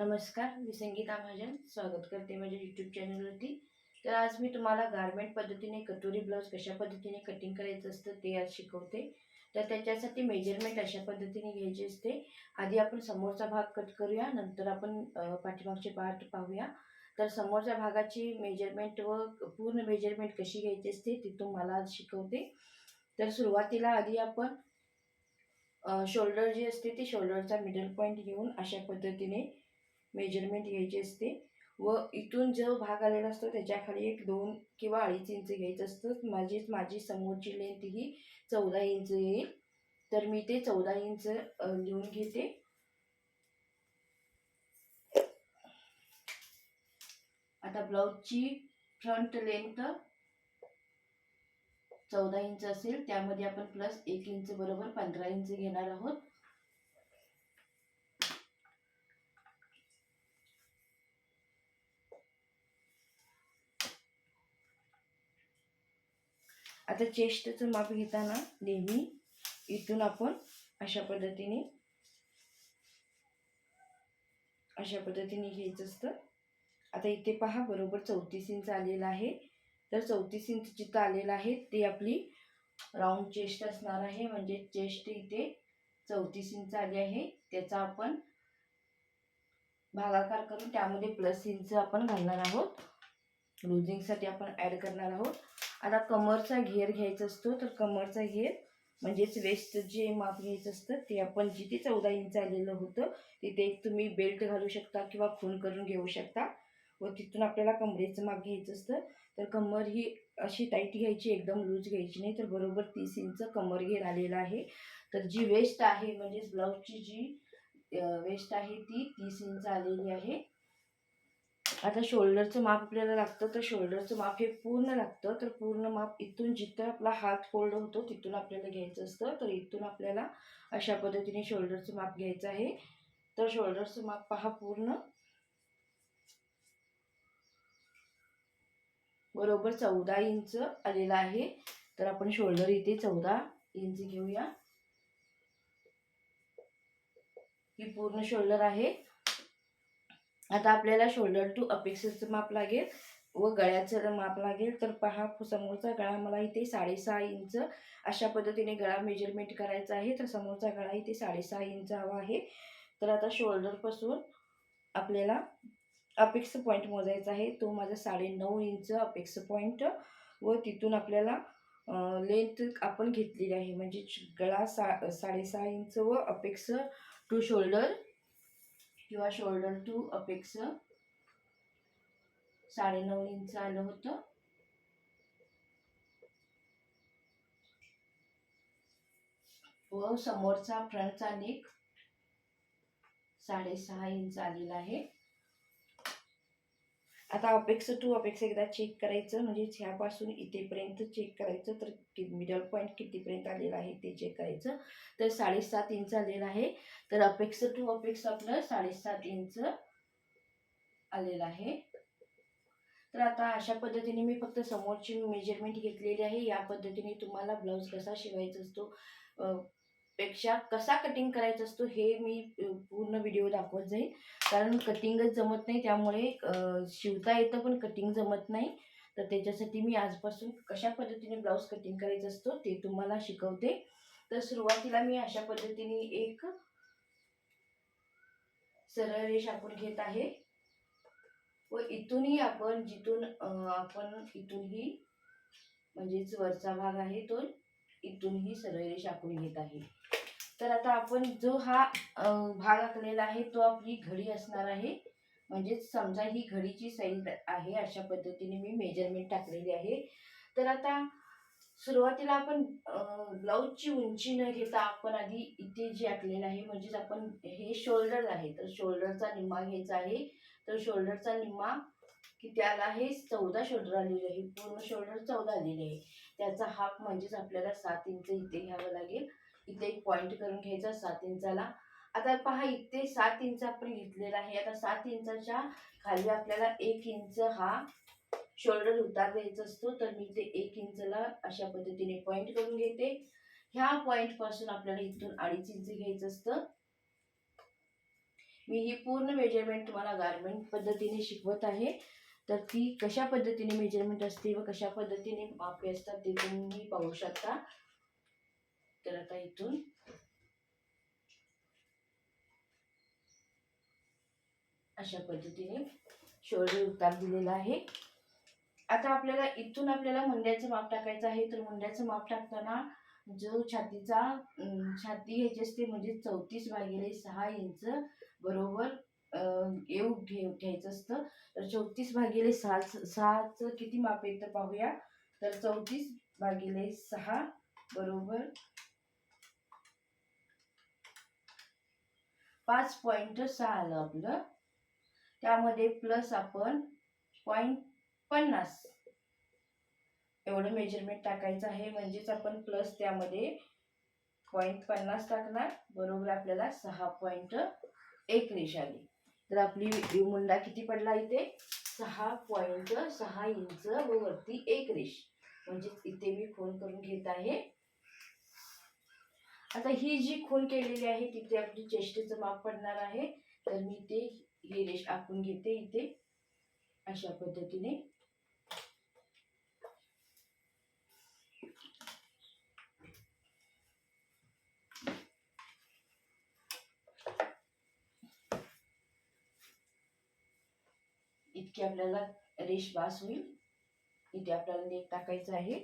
नमस्कार मी संगीता महाजन स्वागत करते माझ्या यूट्यूब चॅनलवरती तर आज मी तुम्हाला गारमेंट पद्धतीने कटोरी ब्लाऊज कशा पद्धतीने कटिंग करायचं असतं ते आज शिकवते. तर त्याच्यासाठी मेजरमेंट अशा पद्धतीने घ्यायची असते. आधी आपण समोरचा भाग कट करूया नंतर आपण पाठीमागचे पार्ट पाहूया. तर समोरच्या भागाची मेजरमेंट व पूर्ण मेजरमेंट कशी घ्यायची असते ती तुम्हाला आज शिकवते. तर सुरुवातीला आधी आपण शोल्डर जी असते ती शोल्डरचा मिडल पॉईंट घेऊन अशा पद्धतीने मेजरमेंट घ्यायची असते. व इथून जो भाग आलेला असतो त्याच्याखाली एक दोन किंवा अडीच इंच घ्यायचं असतं. माझी माझी समोरची लेंथ ही चौदा इंच येईल. तर मी ते चौदा इंच लिहून घेते. आता ब्लाऊजची फ्रंट लेंथ चौदा इंच असेल. त्यामध्ये आपण प्लस एक इंच बरोबर पंधरा इंच घेणार आहोत. आता चेस्टचं माप घेताना नेहमी इथून आपण अशा पद्धतीने अशा पद्धतीने घ्यायचं असतं. आता इथे पहा बरोबर चौतीस इंच आलेलं आहे. तर चौतीस इंच जिथं आलेलं आहे ते आपली राऊंड चेस्ट असणार आहे. म्हणजे चेस्ट इथे चौतीस इंच आली आहे. त्याचा आपण भागाकार करून त्यामध्ये प्लस इंच आपण घालणार आहोत. लुझिंगसाठी आपण ॲड करणार आहोत. आता कमरचा घेर घ्यायचा असतो तर कमरचा घेर म्हणजेच वेस्ट जे माप घ्यायचं असतं ते आपण जिथे चौदा इंच आलेलं होतं तिथे एक तुम्ही बेल्ट घालू शकता किंवा खून करून घेऊ शकता. व तिथून आपल्याला कमरेचं माप घ्यायचं असतं. तर कमर ही अशी टाईट घ्यायची एकदम लूज घ्यायची नाही तर बरोबर तीस इंच कमर घेर आलेला आहे. तर जी वेस्ट आहे म्हणजेच ब्लाऊजची जी वेस्ट आहे ती तीस इंच आलेली आहे. आता शोल्डरचं माप आपल्याला लागतं तर शोल्डरचं माप हे पूर्ण लागतं तर पूर्ण माप इथून जिथं आपला हात फोल्ड होतो तिथून आपल्याला घ्यायचं असतं. तर इथून आपल्याला अशा पद्धतीने शोल्डरचं माप घ्यायचं आहे. तर शोल्डरचं माप पहा पूर्ण. बरोबर चौदा इंच आलेला आहे. तर आपण शोल्डर इथे चौदा इंच घेऊया. ही पूर्ण शोल्डर आहे. आता आपल्याला शोल्डर टू अपेक्षेचं माप लागेल व गळ्याचं माप लागेल तर पहा समोरचा गळा मला इथे साडेसहा इंच अशा पद्धतीने गळा मेजरमेंट करायचा आहे. तर समोरचा गळा इथे साडेसहा इंच हवा आहे. तर आता शोल्डरपासून आपल्याला अपेक्स पॉईंट मोजायचा आहे. तो माझा साडेनऊ इंच अपेक्स पॉईंट व तिथून आपल्याला लेंथ आपण घेतलेली आहे. म्हणजे गळा सा साडेसहा इंच व अपेक्स टू शोल्डर किंवा शोल्डर टू अपेक्स साडेनऊ इंच आलं होतं. व समोरचा फ्रंटचा नेक साडेसहा इंच आलेला आहे. आता अपेक्षा टू अपेक्षा एकदा चेक करायचं म्हणजे ह्यापासून इथेपर्यंत चेक करायचं तर कि मिडल पॉईंट कितीपर्यंत आलेला आहे ते चेक करायचं. तर साडेसात इंच आलेलं आहे. तर अपेक्षा टू अपेक्षा आपलं साडेसात इंच आलेलं आहे. तर आता अशा पद्धतीने मी फक्त समोरची मेजरमेंट घेतलेली आहे. या पद्धतीने तुम्हाला ब्लाऊज कसा शिवायचा असतो पेक्षा कसा कटिंग करायचा असतो हे मी पूर्ण व्हिडिओ दाखवत जाईल कारण कटिंगच जमत नाही त्यामुळे शिवता येतं पण कटिंग जमत नाही. तर त्याच्यासाठी मी आजपासून कशा पद्धतीने ब्लाऊज कटिंग करायचं असतो ते तुम्हाला शिकवते. तर सुरुवातीला मी अशा पद्धतीने एक सरळ रेष आपण घेत आहे. व इथूनही आपण जिथून आपण इथूनही म्हणजेच वरचा भाग आहे तो इथूनही सरळ रेषा आपण घेत आहे. तर आता आपण जो हा भाग आखलेला आहे तो आपली घडी असणार आहे. म्हणजेच समजा ही घडीची साईज आहे अशा पद्धतीने मी मेजरमेंट टाकलेली आहे. तर आता सुरुवातीला आपण ब्लाऊजची उंची न घेता आपण आधी इथे जे आखलेलं आहे म्हणजेच आपण हे शोल्डर आहे. तर शोल्डरचा निम्मा घ्यायचा आहे. तर शोल्डरचा निम्मा की त्याला हे चौदा शोल्डर आलेले आहे. पूर्ण शोल्डर चौदा आलेले आहे. त्याचा हाफ म्हणजेच आपल्याला सात इंच इथे घ्यावं लागेल. इथे एक पॉईंट करून घ्यायचा सात इंचाला. आता पहा इथे सात इंच आपण घेतलेला आहे. आता सात इंचाच्या खाली आपल्याला एक इंच हा शोल्डर उतार द्यायचा असतो. तर मी ते एक इंचला अशा पद्धतीने पॉईंट करून घेते. ह्या पॉईंटपासून आपल्याला इथून अडीच इंच घ्यायचं असतं. मी ही पूर्ण मेजरमेंट तुम्हाला गारमेंट पद्धतीने शिकवत आहे. तर ती कशा पद्धतीने मेजरमेंट असते व कशा पद्धतीने मापे असतात ते तुम्ही पाहू शकता. तर आता इथून अशा पद्धतीने शोल्डर उतार दिलेला आहे. आता आपल्याला इथून आपल्याला मुंड्याचं माप टाकायचं आहे. तर मुंड्याचं माप टाकताना जो छातीचा छाती ह्याची असते म्हणजे चौतीस भागिले सहा इंच बरोबर येऊ ठेव घ्यायचं असतं. तर चौतीस भागिले सहा सहाचं किती माप येतं पाहूया. तर चौतीस भागिले सहा बरोबर पाच पॉईंट सहा आलं आपलं. त्यामध्ये प्लस आपण पॉईंट पन्नास. एवढं मेजरमेंट टाकायचं आहे. म्हणजेच आपण प्लस त्यामध्ये पॉईंट पन्नास टाकणार. बरोबर आपल्याला सहा पॉईंट एक रेष आली. तर आपली मुंडा किती पडला इथे? सहा पॉईंट सहा इंच व वरती एक रेष. म्हणजेच इथे मी खून करून घेत आहे. आता ही जी खून केलेली आहे तिथे आपली चेष्टेचं माप पडणार आहे. तर मी ते ही रेष आखून घेते इथे. अशा पद्धतीने. की आपल्याला रेश बास होईल. इथे आपल्याला नेट टाकायचं आहे.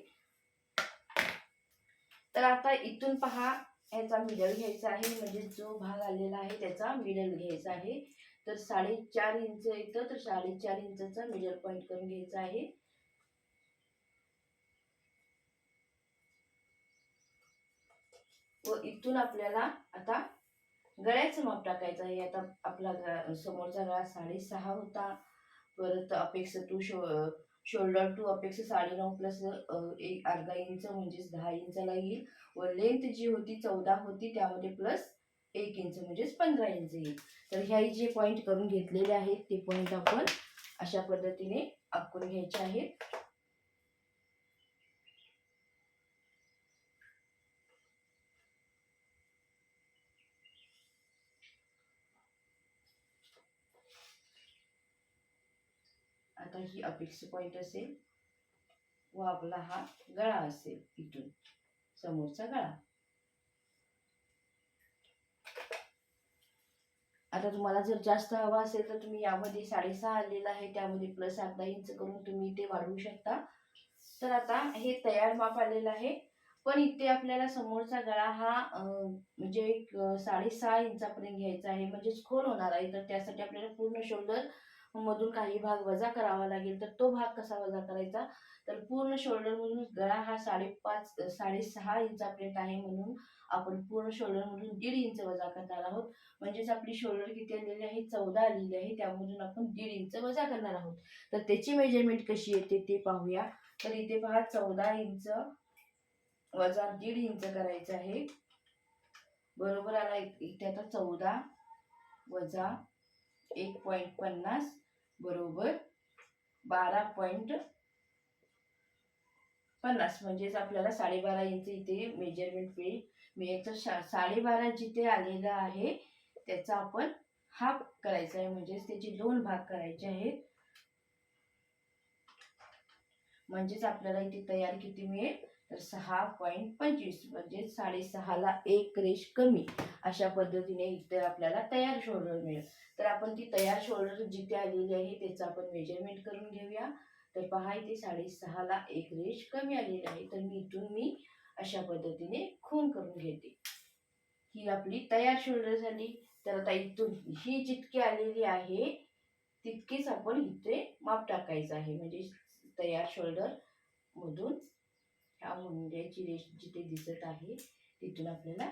तर आता इथून पहा ह्याचा मिडल घ्यायचा आहे. म्हणजे जो भाग आलेला आहे त्याचा मिडल घ्यायचा आहे. तर साडेचार इंच येतं तर साडेचार इंचचा मिडल पॉईंट करून घ्यायचा आहे. व इथून आपल्याला आता गळ्याचं माप टाकायचं आहे. आता आपला समोरचा गळा साडेसहा होता. परत अपेक्षा टू शो शोल्डर टू अपेक्षा साडेनऊ प्लस एक अर्धा इंच म्हणजेच दहा इंचाला येईल. व लेंथ जी होती चौदा होती त्यामध्ये प्लस एक इंच म्हणजेच पंधरा इंच येईल. तर ह्याही जे पॉईंट करून घेतलेले आहेत ते पॉईंट आपण अशा पद्धतीने आखून घ्यायचे आहेत. आता ही अपेक्षा पॉईंट असेल व आपला हा गळा असेल इथून समोरचा गळा. आता तुम्हाला जर जास्त हवा असेल तर तुम्ही यामध्ये साडेसहा आलेला आहे त्यामध्ये प्लस अर्धा इंच करून तुम्ही ते वाढवू शकता. तर आता हे तयार माप आलेलं आहे. पण इथे आपल्याला समोरचा गळा हा म्हणजे एक साडेसहा इंचापर्यंत घ्यायचा आहे म्हणजेच खोल होणार आहे. तर त्यासाठी आपल्याला पूर्ण शोल्डर मधून काही भाग वजा करावा लागेल तर तो भाग कसा वजा करायचा? तर पूर्ण शोल्डरमधून गळा हा साडेपाच साडेसहा इंच प्लेट आहे म्हणून आपण पूर्ण शोल्डरमधून दीड इंच वजा करणार आहोत. म्हणजेच आपली शोल्डर किती आलेली आहे? चौदा आलेली आहे. त्यामधून आपण दीड इंच वजा करणार आहोत. तर त्याची मेजरमेंट कशी येते ते पाहूया. तर इथे पहा चौदा इंच वजा दीड इंच करायचं आहे. बरोबर आला इथे आता चौदा वजा एक पॉईंट पन्नास. बरोबर? बारा पॉईंट पन्नास. म्हणजेच आपल्याला साडेबारा इंच इथे मेजरमेंट मिळेल. मिळेल तर शा साडेबारा जिथे आलेला आहे त्याचा आपण हाफ करायचा आहे. म्हणजेच त्याचे दोन भाग करायचे आहेत. म्हणजेच आपल्याला इथे तयार किती मिळेल? तर सहा पॉईंट पंचवीस म्हणजे साडेसहाला एक रेष कमी. अशा पद्धतीने इथे आपल्याला तयार शोल्डर मिळेल. तर आपण ती तयार शोल्डर जिथे आलेली आहे त्याचं आपण मेजरमेंट करून घेऊया. तर पहा इथे साडेसहाला एक रेष कमी आलेली आहे. तर मी इथून मी अशा पद्धतीने खून करून घेते. ही आपली तयार शोल्डर झाली. तर आता इथून ही जितकी आलेली आहे तितकीच आपण इथे माप टाकायचं आहे. म्हणजे तयार शोल्डर मधून ह्या मुंड्याची रेष जिथे दिसत आहे तिथून आपल्याला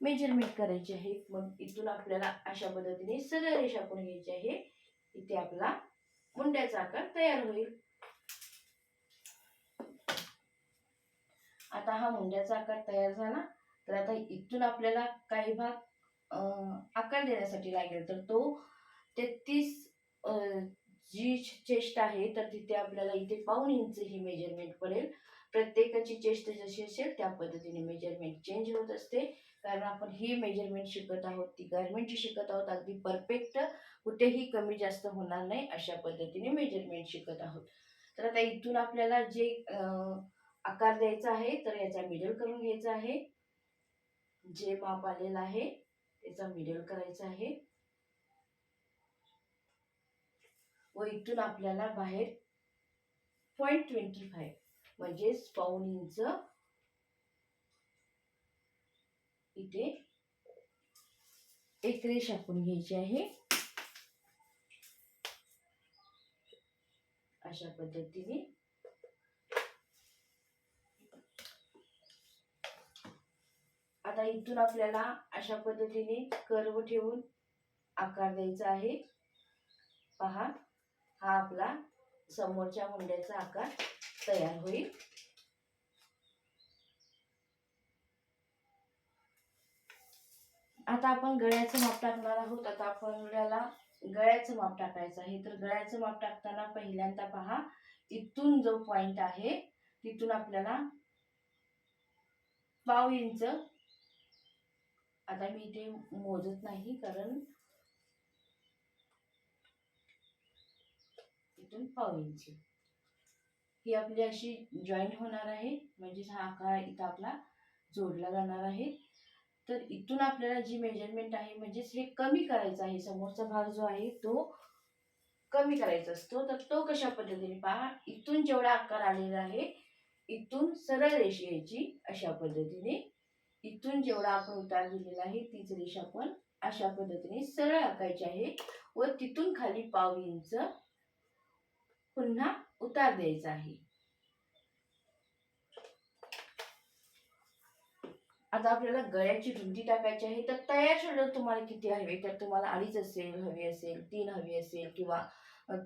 मेजरमेंट करायची आहे. मग इथून आपल्याला अशा पद्धतीने सरळ रेषा आपण घ्यायची आहे. इथे आपला मुंड्याचा आकार तयार होईल. आता हा मुंड्याचा आकार तयार झाला तर आता इथून आपल्याला काही भाग अं, आकार देण्यासाठी लागेल. तर तो तेहतीस जी चेस्ट आहे तर तिथे आपल्याला इथे पाऊन इंच ही मेजरमेंट पडेल. प्रत्येकाची चेस्ट जशी असेल त्या पद्धतीने मेजरमेंट चेंज होत असते. कारण आपण ही मेजरमेंट शिकत आहोत ती गारमेंटची शिकत आहोत अगदी परफेक्ट कुठेही कमी जास्त होणार नाही अशा पद्धतीने मेजरमेंट शिकत आहोत. तर आता इथून आपल्याला जे आकार द्यायचा आहे तर याचा मिडल करून घ्यायचा आहे. जे माप आलेलं आहे त्याचा मिडल करायचा आहे. व इथून आपल्याला बाहेर पॉईंट ट्वेंटी फाईव्ह म्हणजेच पाऊन इंच इथे एक रेष आपण घ्यायची आहे. अशा पद्धतीने. आता इथून आपल्याला अशा पद्धतीने कर्व ठेवून आकार द्यायचा आहे. पहा हा आपला समोरच्या मुंड्याचा आकार. तयार होईल. आता आपण गळ्याचं माप टाकणार आहोत. आता आपल्याला गळ्याचं माप टाकायचं आहे. तर गळ्याचं माप टाकताना पहिल्यांदा पहा इथून जो पॉइंट आहे तिथून आपल्याला पाव इंच. आता मी इथे मोजत नाही कारण इथून पाव इंच ही आपली अशी जॉईंट होणार आहे. म्हणजेच हा आकार इथं आपला जोडला जाणार आहे. तर इथून आपल्याला जी मेजरमेंट आहे म्हणजेच हे कमी करायचं आहे. समोरचा भाग जो आहे तो कमी करायचा असतो. तर तो कशा पद्धतीने पहा. इथून जेवढा आकार आलेला आहे इथून सरळ रेषेची अशा पद्धतीने. इथून जेवढा आपण उतार दिलेला आहे तीच रेषा आपण अशा पद्धतीने सरळ आकायची आहे. व तिथून खाली पाव इंच पुन्हा उतार द्यायचा आहे. आता आपल्याला गळ्याची रुंदी टाकायची आहे तर तयार शोल्डर तुम्हाला किती हवे? तर तुम्हाला अडीच असेल हवी असेल तीन हवी असेल किंवा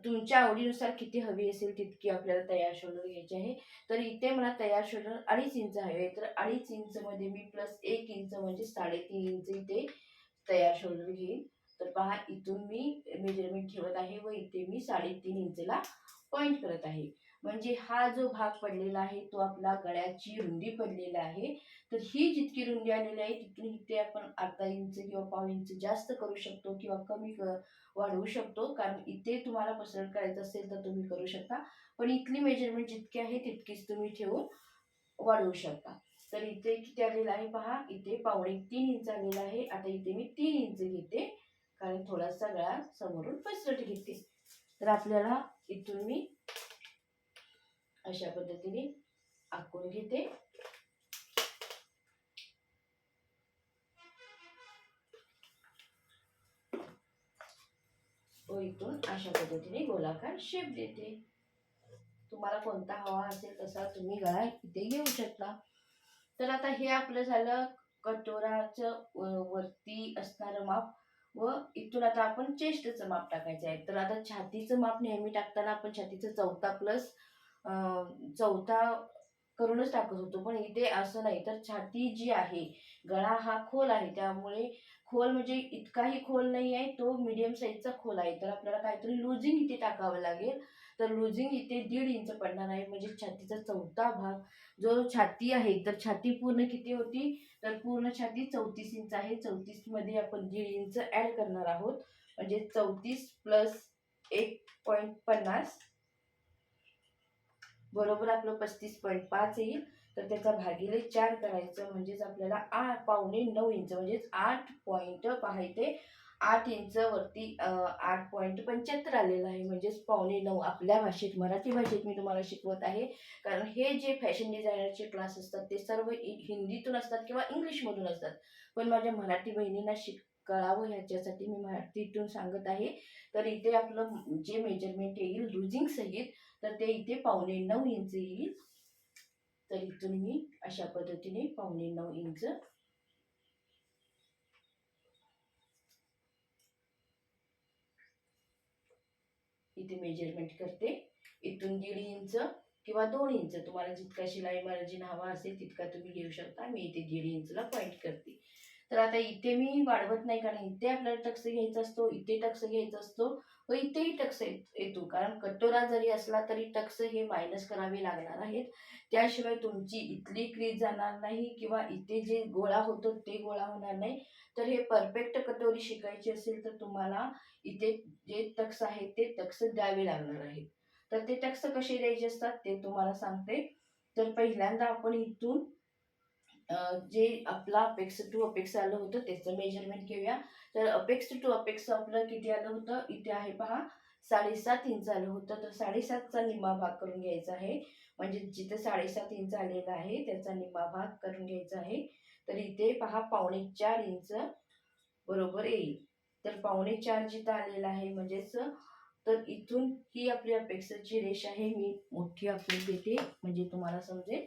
तुमच्या आवडीनुसार किती हवी असेल तितकी आपल्याला तयार शोल्डर घ्यायची आहे. तर इथे मला तयार शोल्डर अडीच इंच हवे तर अडीच इंचमध्ये मी प्लस एक इंच म्हणजे साडेतीन इंच इथे तयार शोल्डर घेईन. तर पहा इथून मी मेजरमेंट ठेवत आहे व इथे मी साडेतीन इंचला पॉईंट करत आहे. म्हणजे हा जो भाग पडलेला आहे तो आपला गळ्याची रुंदी पडलेला आहे. तर ही जितकी रुंदी आलेली आहे तिथून इथे आपण अर्धा इंच किंवा पाव इंच जास्त करू शकतो किंवा कमी क- वाढवू शकतो. कारण इथे तुम्हाला पसरट करायचं असेल तर तुम्ही करू शकता. पण इथली मेजरमेंट जितकी आहे तितकीच तुम्ही ठेवून वाढवू शकता. तर इथे किती आलेलं आहे पहा. इथे पावणे तीन इंच आलेला आहे. आता इथे मी तीन इंच घेते. कारण थोडासा गळा समोरून पसरट घेते. तर आपल्याला इथून मी अशा पद्धतीने आखून घेते. व इथून अशा पद्धतीने गोलाकार शेप देते. तुम्हाला कोणता हवा असेल तसा तुम्ही गळा इथे घेऊ शकता. तर आता हे आपलं झालं कटोराचं वरती असणारं माप. व इथून आता आपण चेस्टचं माप टाकायचं आहे. तर आता छातीचं माप नेहमी टाकताना आपण छातीचं चौथा प्लस चौथा करूनच टाकत होतो. पण इथे असं नाही. तर छाती जी आहे गळा हा खोल आहे. त्यामुळे खोल म्हणजे इतकाही खोल नाही आहे. तो मिडियम साईजचा खोल आहे. तर आपल्याला काहीतरी लुझिंग इथे टाकावं लागेल. तर लुझिंग इथे दीड इंच पडणार आहे. म्हणजे छातीचा चौथा भाग. जो छाती आहे तर छाती पूर्ण किती होती? तर पूर्ण छाती चौतीस इंच आहे. चौतीसमध्ये आपण दीड इंच ॲड करणार आहोत. म्हणजे चौतीस प्लस एक पॉईंट पन्नास. बरोबर आपलं पस्तीस पॉईंट पाच येईल तर त्याचा भागिले चार करायचं म्हणजेच आपल्याला आठ पावणे नऊ इंच म्हणजेच आठ पॉईंट पाहायचे. आठ इंच वरती आठ पॉईंट पंच्याहत्तर आलेलं आहे म्हणजेच पावणे नऊ. आपल्या भाषेत मराठी भाषेत मी तुम्हाला शिकवत आहे. कारण हे जे फॅशन डिझायनरचे क्लास असतात ते सर्व इ- हिंदीतून असतात किंवा इंग्लिशमधून असतात. पण माझ्या मराठी बहिणींना शिक कळावं ह्याच्यासाठी मी मराठीतून सांगत आहे. तर इथे आपलं जे मेजरमेंट येईल लुझिंग सहित तर ते इथे पावणे नऊ इंच येईल. तर इथून मी अशा पद्धतीने पावणे नऊ इंच इथे मेजरमेंट करते. इथून दीड इंच किंवा दोन इंच तुम्हाला जितका शिलाई मार्जिन हवा असेल तितका तुम्ही घेऊ शकता. मी इथे दीड इंचला पॉईंट करते. तर आता इथे मी वाढवत नाही कारण इथे आपल्याला टक्स घ्यायचा असतो इथे टक्स घ्यायचा असतो व इथेही टक्स येत- येतो. कारण कटोरा जरी असला तरी टक्स हे मायनस करावे लागणार आहेत. त्याशिवाय तुमची इथली क्रीज जाणार नाही किंवा इथे जे गोळा होतो ते गोळा होणार नाही. तर हे परफेक्ट कटोरी शिकायची असेल तर तुम्हाला इथे जे टक्स आहेत ते टक्स द्यावे लागणार आहेत. तर ते टक्स कसे द्यायचे असतात ते तुम्हाला सांगते. तर पहिल्यांदा आपण इथून जे आपला अपेक्स टू अपेक्स आलं होतं त्याचं मेजरमेंट घेऊया. तर अपेक्स टू अपेक्स आपलं किती आलं होतं? इथे आहे पहा. साडेसात इंच आलं होतं. तर साडेसातचा निम्मा भाग करून घ्यायचा आहे. म्हणजे जिथे साडेसात इंच आलेला आहे त्याचा निम्मा भाग करून घ्यायचा आहे. तर इथे पहा पावणे चार इंच बरोबर येईल. तर पावणे चार जिथं आलेला आहे म्हणजेच तर इथून ही आपली अपेक्षाची रेष आहे. मी मोठी आपली देते म्हणजे तुम्हाला समजेल.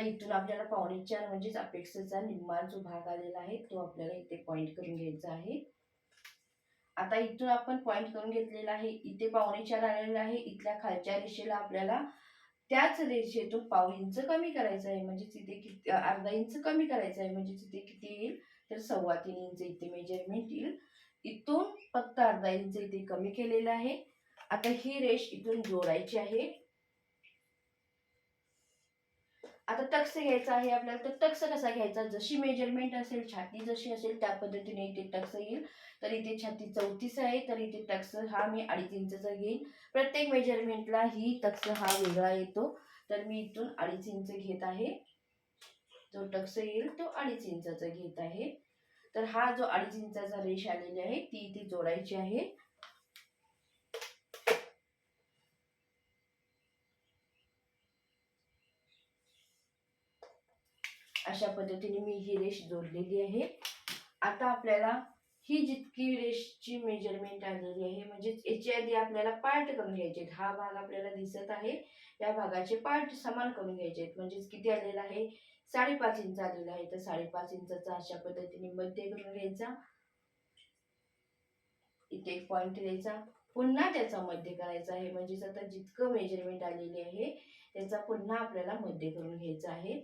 आता इथून आपल्याला पावणे चार म्हणजेच अपेक्षेचा निम्मा जो भाग आलेला आहे तो आपल्याला इथे पॉईंट करून घ्यायचा आहे. आता इथून आपण पॉईंट करून घेतलेला आहे इथे पावणे चार आलेला आहे इथल्या खालच्या रेषेला आपल्याला त्याच रेषेतून पाव इंच कमी करायचं आहे म्हणजे तिथे किती अर्धा इंच कमी करायचं आहे म्हणजे तिथे किती येईल? तर सव्वा तीन इंच इथे मेजरमेंट येईल. इथून फक्त अर्धा इंच इथे कमी केलेलं आहे. आता ही रेष इथून जोडायची आहे. आता टक्स घ्यायचा आहे आपल्याला तर टक्स कसा घ्यायचा? जशी मेजरमेंट असेल छाती जशी असेल त्या पद्धतीने इथे टक्स येईल. तर इथे छाती चौतीस आहे तर इथे टक्स हा मी अडीच इंचचा घेईन. प्रत्येक मेजरमेंटला ही टक्स हा वेगळा येतो. तर मी इथून अडीच इंच घेत आहे. जो टक्स येईल तो अडीच इंचाचा घेत आहे. तर हा जो अडीच इंचाचा रेष आलेली आहे ती इथे जोडायची आहे. अशा पद्धतीने मी ही रेष जोडलेली आहे. आता आपल्याला ही जितकी रेषची मेजरमेंट आलेली आहे म्हणजे याची आधी आपल्याला पार्ट करून घ्यायचे आहेत. हा भाग आपल्याला दिसत आहे. या भागाचे पार्ट समान करून घ्यायचे आहेत. म्हणजेच किती आलेला आहे? साडेपाच इंच आलेला आहे. तर साडेपाच इंचाचा अशा पद्धतीने मध्य करून घ्यायचा. इथे एक पॉईंट द्यायचा. पुन्हा त्याचा मध्य करायचा आहे. म्हणजेच आता जितकं मेजरमेंट आलेली आहे त्याचा पुन्हा आपल्याला मध्य करून घ्यायचा आहे.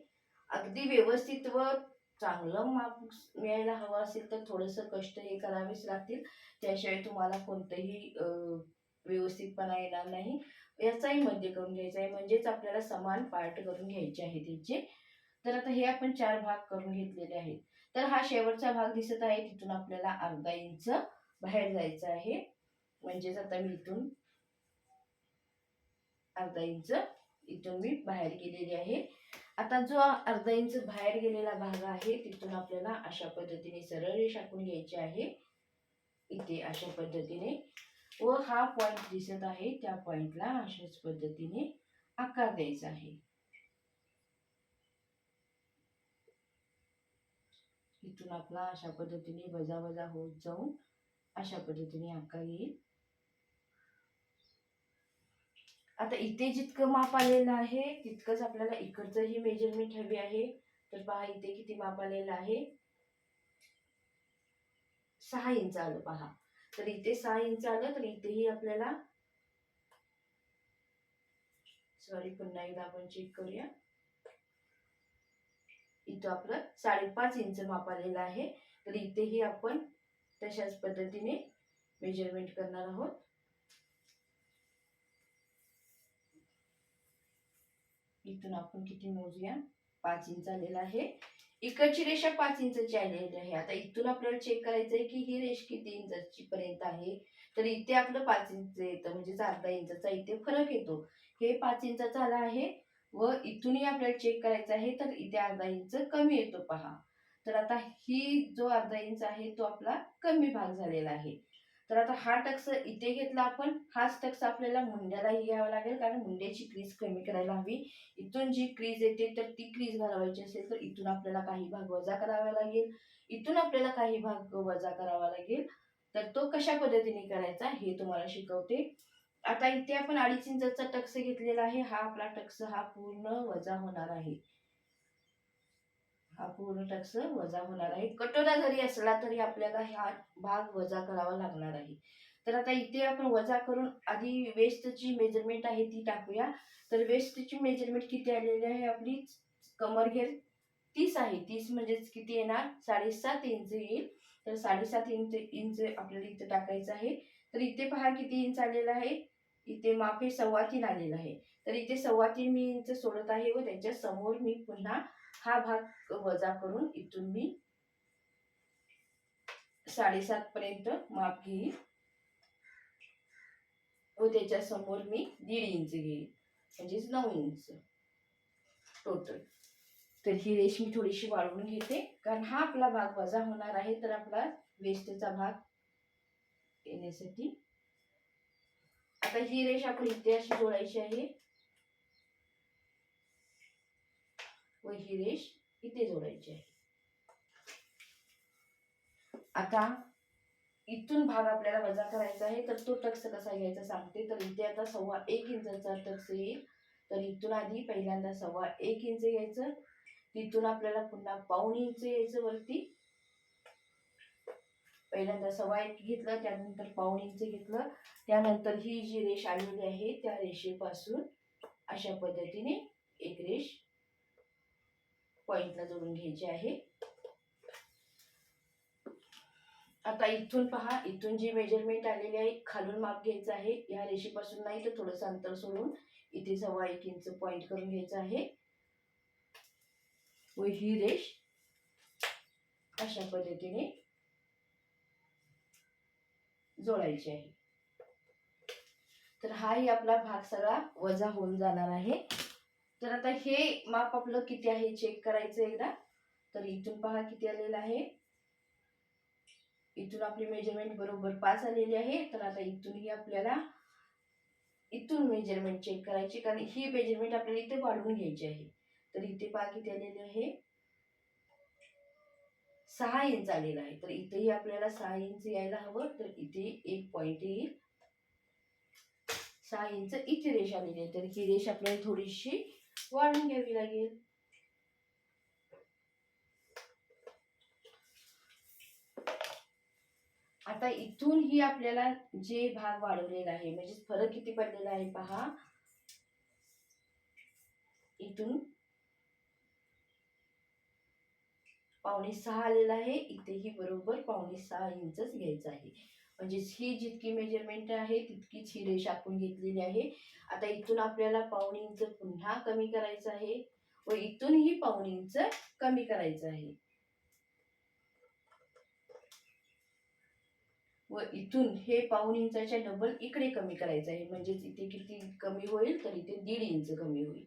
अगदी व्यवस्थित व चांगलं माप मिळायला हवं असेल तर थोडंसं कष्ट हे करावेच लागतील. त्याशिवाय तुम्हाला कोणतंही व्यवस्थितपणा येणार नाही. याचाही मध्य करून घ्यायचा आहे. म्हणजेच आपल्याला समान पार्ट करून घ्यायचे आहे त्याचे. तर आता हे आपण चार भाग करून घेतलेले आहेत. तर हा शेवटचा भाग दिसत आहे. तिथून आपल्याला अर्धा इंच बाहेर जायचं आहे. म्हणजेच आता मी इथून अर्धा इंच इथून मी बाहेर गेलेली आहे. आता जो अर्धा इंच बाहेर गेलेला भाग आहे तिथून आपल्याला अशा पद्धतीने सरळ रेष आखून घ्यायची आहे. इथे अशा पद्धतीने. व हा पॉईंट दिसत आहे त्या पॉईंटला अशाच पद्धतीने आकार द्यायचा आहे. इथून आपला अशा पद्धतीने वजा वजा होत जाऊन अशा पद्धतीने आकार येईल. आता इथे जितकं माप आलेलं आहे तितकंच आपल्याला इकडचंही मेजरमेंट हवी आहे. तर पहा इथे किती माप आलेलं आहे? सहा इंच आलं पहा. तर इथे सहा इंच आलं तर इथेही आपल्याला सॉरी पुन्हा एकदा आपण चेक करूया. इथं आपलं साडेपाच इंच माप आलेलं आहे. तर इथेही आपण तशाच पद्धतीने मेजरमेंट करणार आहोत. इथून आपण किती मोजूया? पाच इंच आलेला आहे. इकडची रेषा पाच इंचची आलेली आहे. आता इथून आपल्याला चेक करायचं आहे की ही रेष किती इंचाची पर्यंत आहे? तर इथे आपलं पाच इंच येतं म्हणजेच अर्धा इंचाचा इथे फरक येतो. हे पाच इंचाचा आला आहे व इथूनही आपल्याला चेक करायचं आहे तर इथे अर्धा इंच कमी येतो पहा. तर आता ही जो अर्धा इंच आहे तो आपला कमी भाग झालेला आहे. तर आता हा टक्स इथे घेतला आपण हाच टक्स आपल्याला मुंड्यालाही घ्यावा लागेल कारण मुंड्याची क्रीज कमी करायला हवी. इथून जी क्रीज येते तर ती क्रीज घालवायची असेल तर इथून आपल्याला काही भाग वजा करावा लागेल. इथून आपल्याला काही भाग वजा करावा लागेल. तर तो कशा पद्धतीने करायचा हे तुम्हाला शिकवते. आता इथे आपण अडीच इंचा टक्स घेतलेला आहे हा आपला टक्स हा पूर्ण वजा होणार आहे. हा पूर्ण टॅक्स वजा होणार आहे. कटोरा जरी असला तरी आपल्याला हा भाग वजा करावा लागणार आहे. तर आता इथे आपण वजा करून आधी वेस्टची मेजरमेंट आहे ती टाकूया. तर वेस्टची मेजरमेंट किती आलेली आहे आपली? कमर घेर तीस आहे. तीस म्हणजेच किती येणार? साडेसात इंच येईल. तर साडेसात इंच इंच आपल्याला इथे टाकायचं आहे. तर इथे पहा किती इंच आलेला आहे? इथे माफे सव्वा तीन आलेलं आहे. तर इथे सव्वा तीन मी इंच सोडत आहे व त्याच्यासमोर मी पुन्हा हा भाग वजा करून इथून मी साडेसात पर्यंत माप घेईल व त्याच्यासमोर मी दीड इंच घेईल म्हणजेच नऊ इंच टोटल तर ही रेश मी थोडीशी वाढवून घेते. कारण हा आपला भाग वजा होणार आहे तर आपला वेस्टचा भाग येण्यासाठी. आता ही रेष आपण इथे अशी जोडायची आहे. व ही रेष इथे जोडायची आहे. आता इथून भाग आपल्याला वजा करायचा आहे तर तो टक्स कसा घ्यायचा सांगते. तर इथे आता सव्वा एक इंचाचा टक्स येईल. तर इथून आधी पहिल्यांदा सव्वा एक इंच घ्यायचं. तिथून आपल्याला पुन्हा पाऊण इंच यायचं वरती. पहिल्यांदा सव्वा एक घेतलं त्यानंतर पाऊण इंच घेतलं. त्यानंतर ही जी रेष आलेली आहे त्या रेषेपासून अशा पद्धतीने पॉइंटला जोडून घ्यायची आहे. आता इथून पहा इथून जी मेजरमेंट आलेली आहे खालून माप घ्यायचं आहे. या रेषेपासून नाही तर थोडंसं अंतर सोडून इथे सव्वा एक इंच पॉइंट करून घ्यायचं आहे. व ही रेष अशा पद्धतीने जोडायची आहे. तर हाही आपला भाग सगळा वजा होऊन जाणार आहे. तर आता हे माप आपलं किती आहे? चेक करायचं एकदा. तर इथून पहा किती आलेलं आहे. इथून आपली मेजरमेंट बरोबर पाच आलेली आहे. तर आता इथूनही आपल्याला इथून मेजरमेंट चेक करायची कारण ही मेजरमेंट आपल्याला इथे वाढवून घ्यायची आहे. तर इथे पहा किती आलेले आहे. सहा इंच आलेला आहे. तर इथेही आपल्याला सहा इंच यायला हवं. तर इथे एक पॉईंट येईल. सहा इंच इथे रेष आलेली आहे. तर ही रेष आपल्याला थोडीशी वाढून घ्यावी लागेल. आता इथून ही आपल्याला जे भाग वाढवलेला आहे म्हणजे फरक किती पडलेला आहे पहा. इथून पावणे सहा आलेला आहे इथेही बरोबर पावणे सहा इंचच घ्यायचं आहे. म्हणजेच ही जितकी मेजरमेंट आहे तितकीच ही रेष आपण घेतलेली आहे. आता इथून आपल्याला पावणे इंच पुन्हा कमी करायचं आहे व इथूनही पावणे इंच कमी करायचं आहे. व इथून हे पाऊण इंचाच्या डबल इकडे कमी करायचं आहे. म्हणजेच इथे किती कमी होईल तर इथे दीड इंच कमी होईल.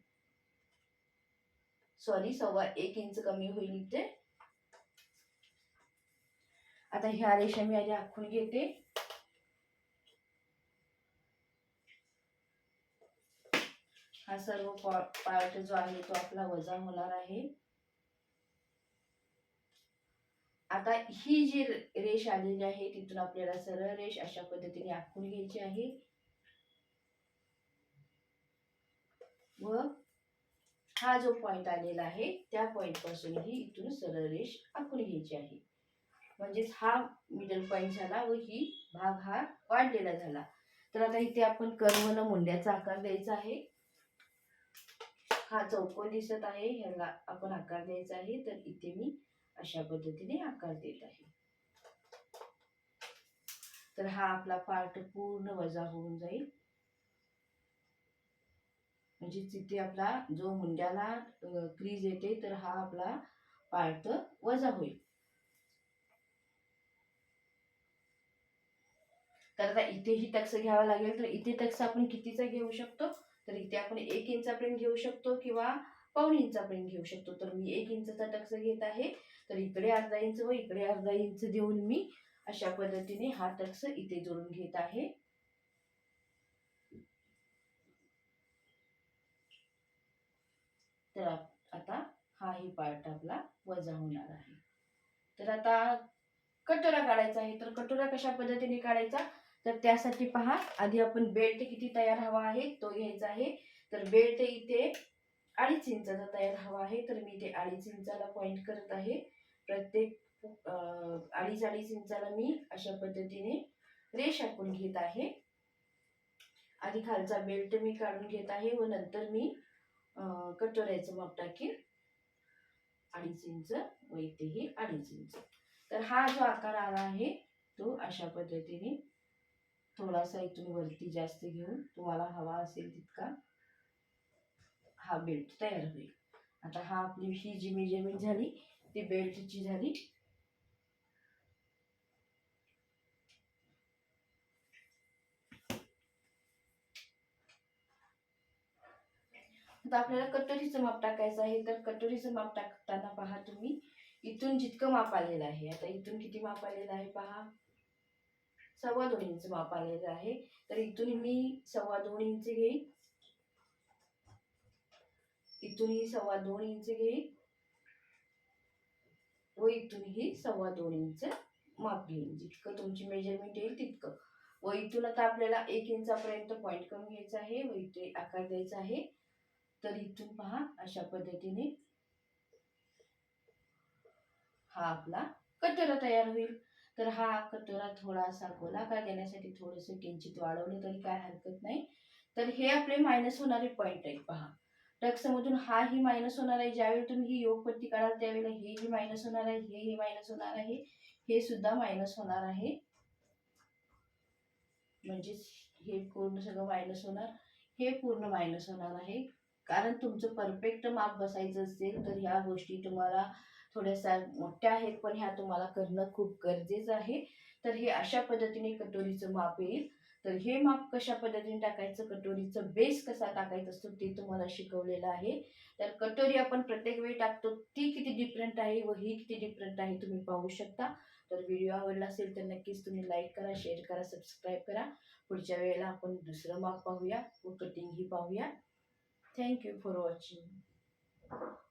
सॉरी सव्वा एक इंच कमी होईल इथे. आता ह्या रेषा मी आधी आखून घेते. हा सर्व पार्ट जो आहे तो आपला वजा होणार आहे. आता ही जी रेष आलेली आहे तिथून आपल्याला सरळ रेष अशा पद्धतीने आखून घ्यायची आहे. व हा जो पॉइंट आलेला आहे त्या पॉइंटपासून ही इथून सरळ रेष आखून घ्यायची आहे. म्हणजेच हा मिडल पॉइंट झाला व ही भाग हा वाढलेला झाला. तर आता इथे आपण कर्व न मुंड्याचा आकार द्यायचा आहे. हा चौकोन दिसत आहे. ह्याला आपण आकार द्यायचा आहे. तर इथे मी अशा पद्धतीने आकार देत आहे. तर हा आपला पार्ट पूर्ण वजा होऊन जाईल. म्हणजे तिथे आपला जो मुंड्याला क्रीज येते तर हा आपला पार्ट वजा होईल. तर आता इथेही टक्स घ्यावा लागेल. तर इथे टक्स आपण कितीचा घेऊ शकतो? तर इथे आपण एक इंचापर्यंत घेऊ शकतो किंवा पाऊण प्रिंट घेऊ शकतो. तर मी एक इंचचा टक्स घेत आहे तर इकडे अर्धा इंच व इकडे अर्धा इंच देऊन मी अशा पद्धतीने हा टक्स इथे जोडून घेत आहे. तर आता हा ही पार्ट आपला वजा होणार आहे. तर आता कटोरा काढायचा आहे. तर कटोरा कशा पद्धतीने काढायचा? तर त्यासाठी पहा आधी आपण बेल्ट किती तयार हवा आहे तो घ्यायचा आहे. तर बेल्ट इथे अडीच इंचाचा तयार हवा आहे. तर मी इथे अडीच इंचाला पॉईंट करत आहे. प्रत्येक अडीच अडीच इंचाला मी अशा पद्धतीने रेष आखून घेत आहे. आधी खालचा बेल्ट मी काढून घेत आहे व नंतर मी कटोऱ्याचं माप टाकेन. अडीच इंच व इथेही अडीच इंच. तर हा जो आकार आला आहे तो अशा पद्धतीने थोडासा इथून वरती जास्त घेऊन तुम्हाला हवा असेल तितका हा बेल्ट तयार होईल. आता हा आपली ही जी मेजरमेंट झाली ती बेल्टची झाली. आता आपल्याला कटोरीचं माप टाकायचं आहे तर कटोरीचं माप टाकताना पहा तुम्ही इथून जितकं माप आलेलं आहे आता इथून किती माप आलेलं आहे पहा. सव्वा दोन इंच माप आलेलं आहे. तर इथून मी सव्वा दोन इंच घेईन. इथूनही सव्वा दोन इंच घेईन. व इथूनही सव्वा दोन इंच माप घेईन. जितकं तुमची मेजरमेंट येईल तितकं. व इथून आता आपल्याला एक इंचापर्यंत पॉईंट करून घ्यायचा आहे. व इथे आकार द्यायचा आहे. तर इथून पहा अशा पद्धतीने हा आपला कटोरा तयार होईल. तर हा कटोरा थोडासा गोलाकार देण्यासाठी थोडंसं किंचित वाढवलं तरी काय हरकत नाही. तर हे आपले मायनस होणारे पॉईंट आहेत पहा. टक्समधून हा ही मायनस होणार आहे. ज्यावेळी तुम्ही ही योगपट्टी काढाल त्यावेळेला हे ही मायनस होणार आहे. हे ही मायनस होणार आहे. हे सुद्धा मायनस होणार आहे. म्हणजेच हे पूर्ण सगळं मायनस होणार. हे पूर्ण मायनस होणार आहे. कारण तुमचं परफेक्ट माप बसायचं असेल तर ह्या गोष्टी तुम्हाला थोड्याशा मोठ्या आहेत पण ह्या तुम्हाला करणं खूप गरजेचं आहे. तर हे अशा पद्धतीने कटोरीचं माप येईल. तर हे माप कशा पद्धतीने टाकायचं कटोरीचं बेस कसा टाकायचं असतो ते तुम्हाला शिकवलेलं आहे. तर कटोरी आपण प्रत्येक वेळी टाकतो ती किती डिफरंट आहे व ही किती डिफरंट आहे तुम्ही पाहू शकता. तर व्हिडिओ आवडला असेल तर नक्कीच तुम्ही लाईक करा शेअर करा सबस्क्राईब करा. पुढच्या वेळेला आपण दुसरं माप पाहूया व कटिंगही पाहूया. Thank you for watching